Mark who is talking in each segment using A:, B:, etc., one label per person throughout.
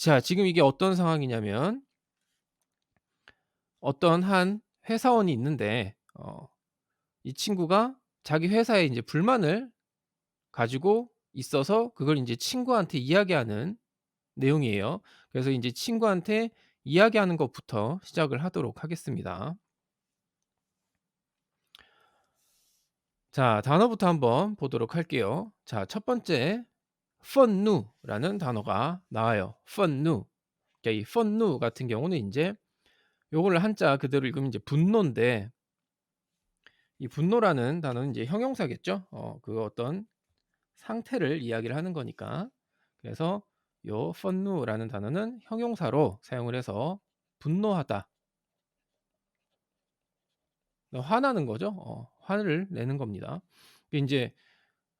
A: 자 지금 이게 어떤 상황이냐면 어떤 한 회사원이 있는데 어 이 친구가 자기 회사에 인제 불만을 가지고 있어서 그걸 인제 친구한테 이야기하는 내용이에요. 그래서 인제 친구한테 이야기하는 것부터 시작을 하도록 하겠습니다. 자 단어부터 한번 보도록 할게요. 자 첫 번째 펀누라는 단어가 나와요. 펀누. 그러니까 이 펀누 같은 경우는 이제 요걸 한자 그대로 읽으면 이제 분노인데 이 분노라는 단어는 이제 형용사겠죠. 어, 그 어떤 상태를 이야기를 하는 거니까. 그래서 요 펀누라는 단어는 형용사로 사용을 해서 분노하다. 화나는 거죠. 어, 화를 내는 겁니다. 이제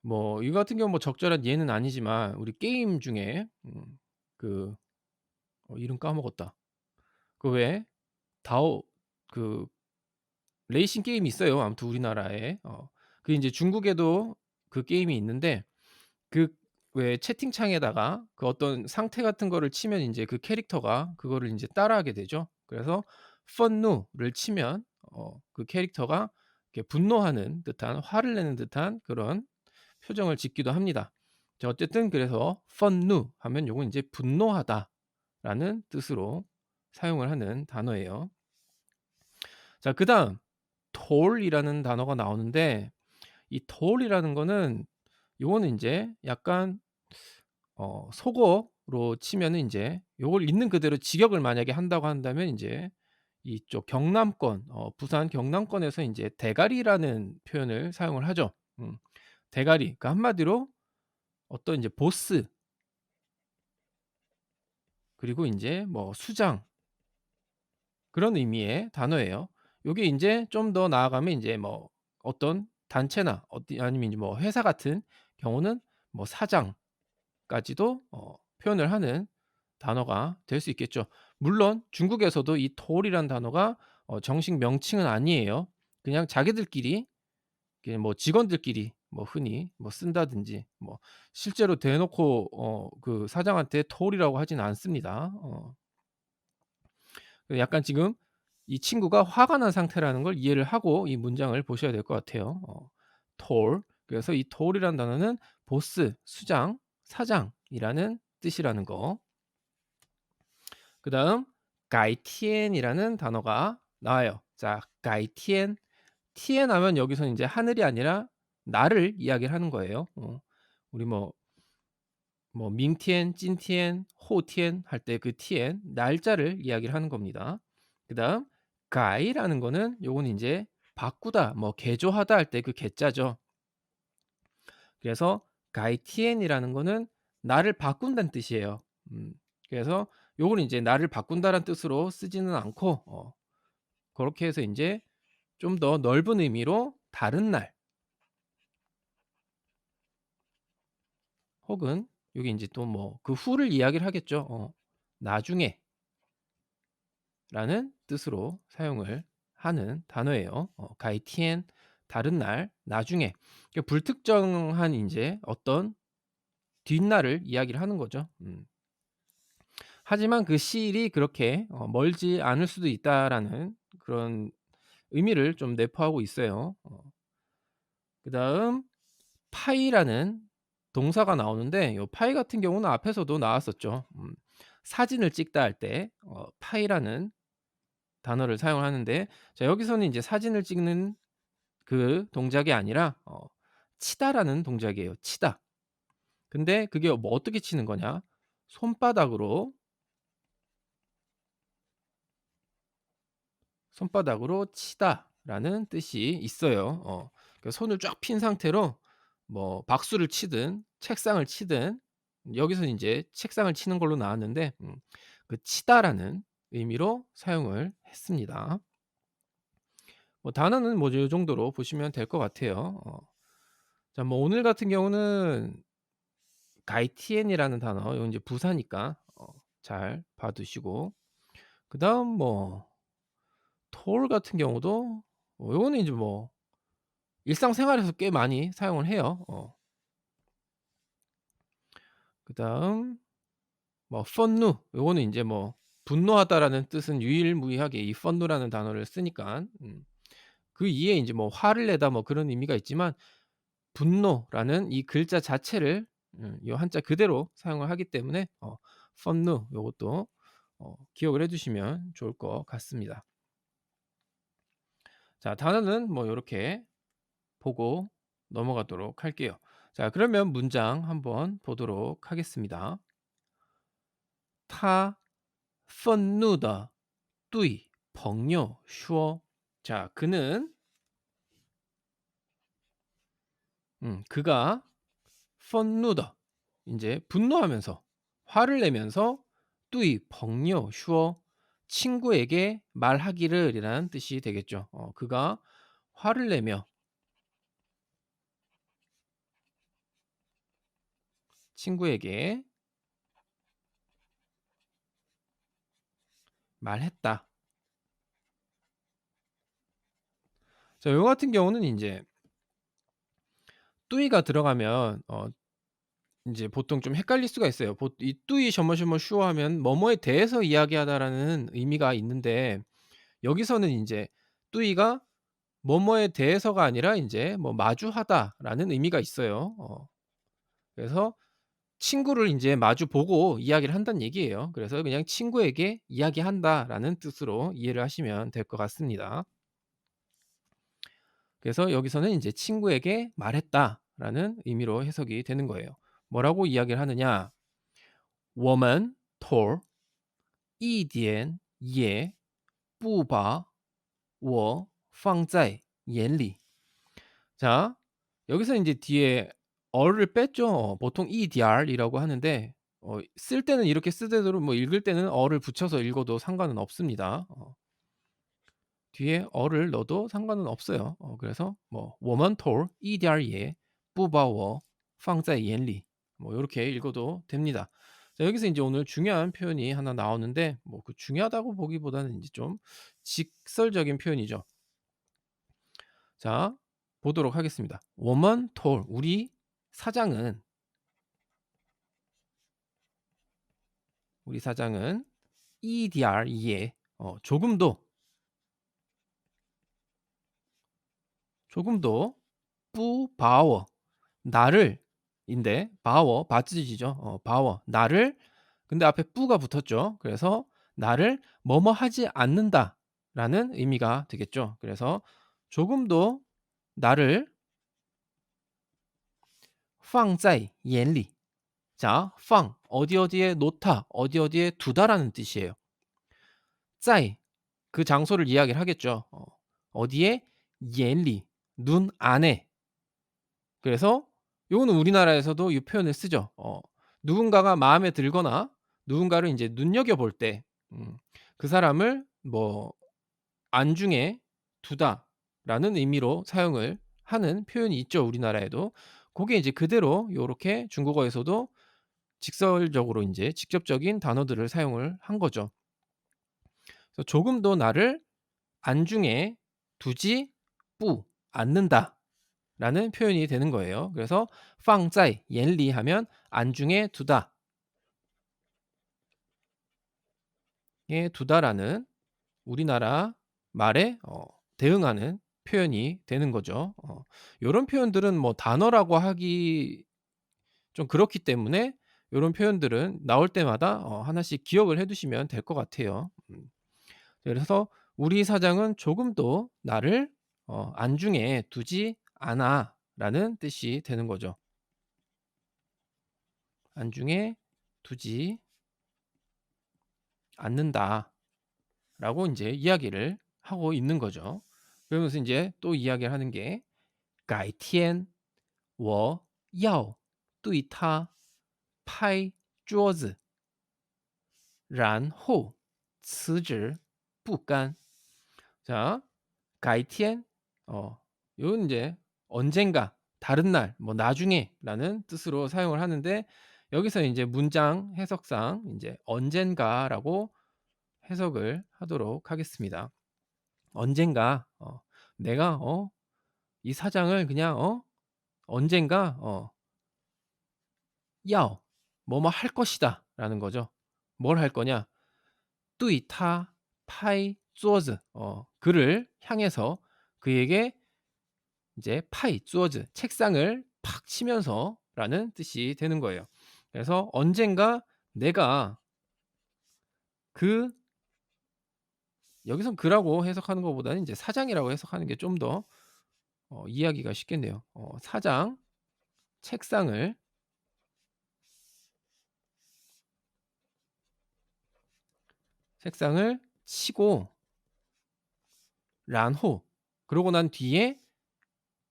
A: 뭐 이거 같은 경우는 뭐 적절한 예는 아니지만 우리 게임 중에 음 그 어 이름 까먹었다. 그 왜 다오 그 레이싱 게임이 있어요. 아무튼 우리나라에. 어 그 인제 중국에도 그 게임이 있는데 그 왜 채팅창에다가 그 어떤 상태 같은 거를 치면 인제 그 캐릭터가 그거를 인제 따라하게 되죠. 그래서 愤怒를 치면 어 그 캐릭터가 이렇게 분노하는 듯한 화를 내는 듯한 그런 표정을 짓기도 합니다. 자 어쨌든 그래서 愤怒 하면 요건 인제 분노하다라는 뜻으로 사용을 하는 단어예요. 자 그다음 toll이라는 단어가 나오는데 이 toll이라는 거는 요거는 인제 약간 어 속어로 치면은 인제 요걸 있는 그대로 직역을 만약에 한다고 한다면 인제 이쪽 경남권 어 부산 경남권에서 인제 대가리라는 표현을 사용을 하죠. 음 대가리. 그러니까 한마디로 어떤 인제 보스 그리고 인제 뭐 수장 그런 의미의 단어예요. 요게 인제 좀 더 나아가면 인제 뭐 어떤 단체나 어디 아니면 인제 뭐 회사 같은 경우는 뭐 사장까지도 어 표현을 하는 단어가 될 수 있겠죠. 물론 중국에서도 이 toll이라는 단어가 어 정식 명칭은 아니에요. 그냥 자기들끼리 뭐 직원들끼리 뭐 흔히 뭐 쓴다든지 뭐 실제로 대놓고 어 그 사장한테 토울이라고 하진 않습니다. 어. 그 약간 지금 이 친구가 화가 난 상태라는 걸 이해를 하고 이 문장을 보셔야 될 것 같아요. 어. 톨. 그래서 이 톨이라는 단어는 보스, 수장, 사장이라는 뜻이라는 거. 그다음 가이티엔이라는 단어가 나와요. 자, 가이티엔. 티엔 하면 여기서 이제 하늘이 아니라 나를 이야기를 하는 거예요. 어. 우리 뭐, 뭐, 밍티엔, 찐티엔, 호티엔 할 때 그 티엔, 날짜를 이야기를 하는 겁니다. 그 다음, 가이라는 거는 요건 이제 바꾸다, 뭐, 개조하다 할 때 그 개짜죠. 그래서 가이티엔이라는 거는 나를 바꾼다는 뜻이에요. 음, 그래서 요건 이제 나를 바꾼다라는 뜻으로 쓰지는 않고 어, 그렇게 해서 이제 좀 더 넓은 의미로 다른 날 혹은 요게 인제 또 뭐 그 후를 이야기를 하겠죠. 어 나중에 라는 뜻으로 사용을 하는 단어예요. 어改天 다른 날, 나중에. 그 불특정한 인제 어떤 뒷날을 이야기를 하는 거죠. 음. 하지만 그 시일이 그렇게 어 멀지 않을 수도 있다라는 그런 의미를 좀 내포하고 있어요. 어. 그 다음 파이라는 동사가 나오는데 요 파이 같은 경우는 앞에서도 나왔었죠. 음 사진을 찍다 할 때 어 파이라는 단어를 사용을 하는데 자 여기서는 인제 사진을 찍는 그 동작이 아니라 어 치다라는 동작이에요. 치다. 근데 그게 뭐 어떻게 치는 거냐? 손바닥으로 손바닥으로 치다라는 뜻이 있어요. 어그 손을 쫙 핀 상태로 뭐 박수를 치든 책상을 치든 여기서는 인제 책상을 치는 걸로 나왔는데 음 그 치다라는 의미로 사용을 했습니다. 뭐 단어는 뭐요 정도로 보시면 될 것 같아요. 어. 자 뭐 오늘 같은 경우는 改天이라는 단어 요건 이제 부사니까 어 잘 봐 두시고 그다음 뭐 toll 같은 경우도 어 요거는 이제 뭐 일상생활에서 꽤 많이 사용을 해요. 어. 그다음 뭐 펀누 요거는 이제 뭐 분노하다라는 뜻은 유일무이하게 이 펀누라는 단어를 쓰니까 음. 그 이에 이제 뭐 화를 내다 뭐 그런 의미가 있지만 분노라는 이 글자 자체를 음, 이 한자 그대로 사용을 하기 때문에 어, 펀누 요것도 어, 기억을 해주시면 좋을 것 같습니다. 자 단어는 뭐 이렇게 보고 넘어가도록 할게요. 자, 그러면 문장 한번 보도록 하겠습니다. 타 펀누다 뚜이 벙요 슈어 자, 그는 음, 그가 펀누다 이제 분노하면서 화를 내면서 뚜이 벙요 슈어 친구에게 말하기를이라는 뜻이 되겠죠. 어, 그가 화를 내며 친구에게 말했다. 자, 요 같은 경우는 이제 뚜이가 들어가면 어 이제 보통 좀 헷갈릴 수가 있어요. 이 뚜이 셔머셔머 슈어 하면 뭐뭐에 대해서 이야기하다라는 의미가 있는데 여기서는 이제 뚜이가 뭐뭐에 대해서가 아니라 이제 뭐 마주하다라는 의미가 있어요. 어. 그래서 친구를 인제 마주 보고 이야기를 한다는 얘기예요. 그래서 그냥 '친구에게 이야기한다.'라는 뜻으로 이해를 하시면 될 것 같습니다. 그래서 여기서는 인제 '친구에게 말했다.'라는 의미로 해석이 되는 거예요. 뭐라고 이야기를 하느냐? 我们头一点也不把我放在眼里. 자 여기서 인제 뒤에 어를 뺐죠. 보통 EDR이라고 하는데 어 쓸 때는 이렇게 쓰되 뭐 읽을 때는 어를 붙여서 읽어도 상관은 없습니다. 어. 뒤에 어를 넣어도 상관은 없어요. 어 그래서 뭐 woman tall edr에 뽑아워 황자 옌리 뭐 이렇게 읽어도 됩니다. 자, 여기서 이제 오늘 중요한 표현이 하나 나오는데 뭐 그 중요하다고 보기보다는 이제 좀 직설적인 표현이죠. 자, 보도록 하겠습니다. woman tall 우리 사장은 우리 사장은 EDRE에 어, 조금도 조금도 뿌바워 나를 인데 바워 바지지죠. 어, 바워 나를. 근데 앞에 뿌가 붙었죠. 그래서 나를 뭐뭐 하지 않는다라는 의미가 되겠죠. 그래서 조금도 나를 放在眼里. 자 放 어디 어디에 놓다, 어디 어디에 두다라는 뜻이에요. 在그 장소를 이야기를 하겠죠. 어 어디에 眼里 눈 안에. 그래서 요거는 우리나라에서도 이 표현을 쓰죠. 어 누군가가 마음에 들거나 누군가를 인제 눈여겨볼 때 음 그 사람을 뭐 '안중에 두다.'라는 의미로 사용을 하는 표현이 있죠, 우리나라에도. 그게 이제 그대로 이렇게 중국어에서도 직설적으로 이제 직접적인 단어들을 사용을 한 거죠. 그래서 조금 더 나를 안중에 두지 뿌 않는다. 라는 표현이 되는 거예요. 그래서 팡짜이 옌리 하면 안중에 두다. 예, 두다라는 우리나라 말에 어, 대응하는 표현이 되는 거죠. 어 요런 표현들은 뭐 단어라고 하기 좀 그렇기 때문에 요런 표현들은 나올 때마다 어 하나씩 기억을 해 두시면 될 것 같아요. 음. 그래서 "우리 사장은 조금도 나를 어 안중에 두지 않아."라는 뜻이 되는 거죠. "안중에 두지" "않는다."라고 인제 이야기를 하고 있는 거죠. 그러면서 인제 또 이야기를 하는 게 改天我要对他拍桌子然后辞职不干. 자 改天 어 요건 인제 언젠가, 다른 날, 뭐 나중에라는 뜻으로 사용을 하는데 여기서 인제 문장 해석상 인제 언젠가라고 해석을 하도록 하겠습니다. 언젠가 어, 내가 어, 이 사장을 그냥 어, 언젠가 어, 야, 뭐뭐 할 것이다 라는 거죠. 뭘 할 거냐? 뚜이타 파이 쪼즈 어, 그를 향해서 그에게 이제 파이 쪼즈 책상을 팍 치면서 라는 뜻이 되는 거예요. 그래서 언젠가 내가 그 여기선 그라고 해석하는 것보다는 이제 사장이라고 해석하는 게 좀 더 어, 이해하기가 쉽겠네요. 어, 사장 책상을 책상을 치고 란호 그러고 난 뒤에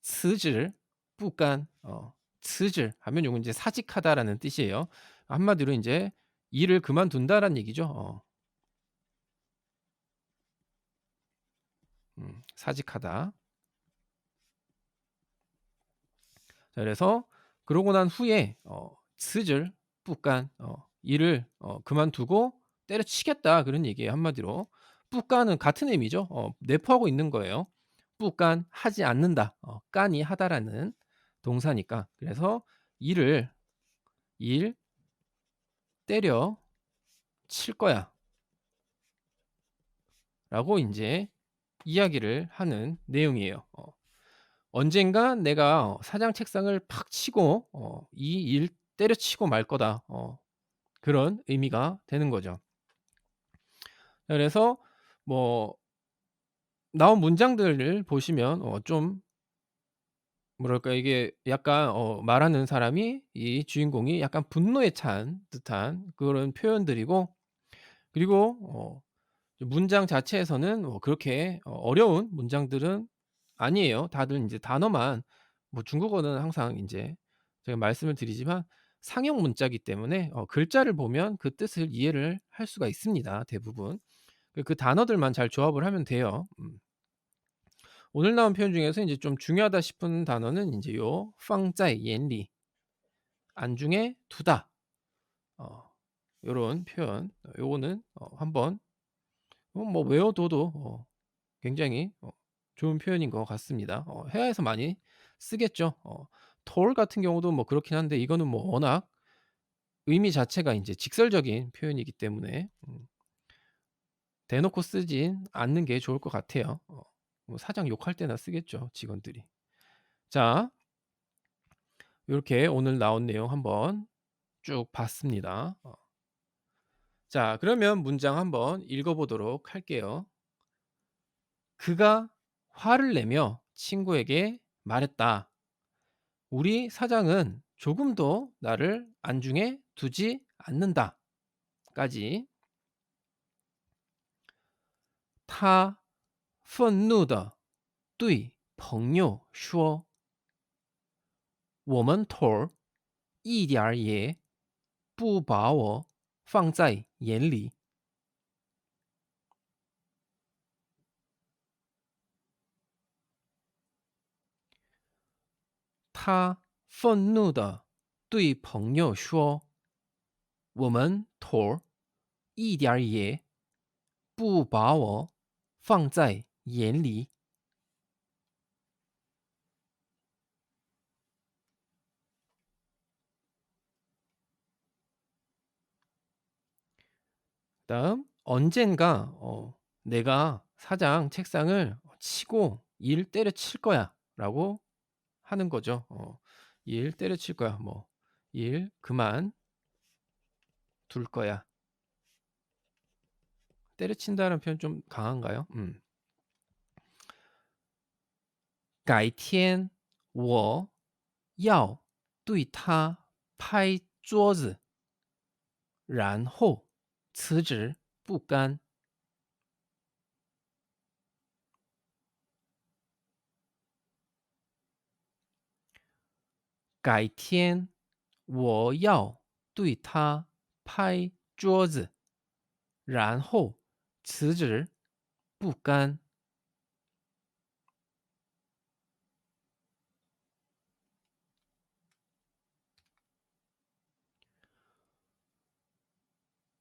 A: 스즐 뿌간 어 스즐 하면 요건 이제 사직하다라는 뜻이에요. 한마디로 이제 일을 그만둔다라는 얘기죠. 어. 음, 사직하다. 자, 그래서 그러고 난 후에 어, 슬슬 뿌깐 어, 일을 어, 그만두고 때려치겠다 그런 얘기예요 한마디로. 뿌깐은 같은 의미죠. 어, 내포하고 있는 거예요. 뿌깐 하지 않는다. 어, 깐이 하다라는 동사니까. 그래서 일을 일 때려 칠 거야. 라고 이제 이야기를 하는 내용이에요. 어. 언젠가 내가 어 사장 책상을 팍 치고 어 이 일 때려치고 말 거다. 어 그런 의미가 되는 거죠. 그래서 뭐 나온 문장들을 보시면 어 좀 뭐랄까 이게 약간 어 말하는 사람이 이 주인공이 약간 분노에 찬 듯한 그런 표현들이고 그리고 어 문장 자체에서는 뭐 그렇게 어 어려운 문장들은 아니에요. 다들 인제 단어만 뭐 중국어는 항상 인제 제가 말씀을 드리지만 상형 문자이기 때문에 어 글자를 보면 그 뜻을 이해를 할 수가 있습니다 대부분. 그 그 단어들만 잘 조합을 하면 돼요. 음. 오늘 나온 표현 중에서 인제 좀 중요하다 싶은 단어는 인제 요 放在眼里 안중에 두다. 어 요런 표현 어 요거는 어 한번 어 뭐 외워둬도 어 굉장히 어 좋은 표현인 것 같습니다. 어 회화에서 많이 쓰겠죠. 어 tour 같은 경우도 뭐 그렇긴 한데 이거는 뭐 워낙 의미 자체가 인제 직설적인 표현이기 때문에 음 대놓고 쓰진 않는 게 좋을 것 같아요. 어 뭐 사장 욕할 때나 쓰겠죠 직원들이. 자 요렇게 오늘 나온 내용 한번 쭉 봤습니다. 어. 자 그러면 문장 한번 읽어 보도록 할게요. 그가 화를 내며 친구에게 말했다. "우리 사장은 조금도 나를 안중에 두지 않는다." 까지. 他愤怒地对朋友说我们头儿一点儿也不把我 放在眼里。他愤怒地对朋友说：“我们头儿一点儿也不把我放在眼里。” 다음 언젠가 어 "내가 사장 책상을 치고 일 때려칠 거야."라고 하는 거죠. 어 "일 때려칠 거야." 뭐 "일 그만" "둘 거야." 때려친다는 표현 좀 강한가요? 음. 改天我要对他拍桌子然后 辞职不甘。改天我要对他拍桌子然后辞职不甘。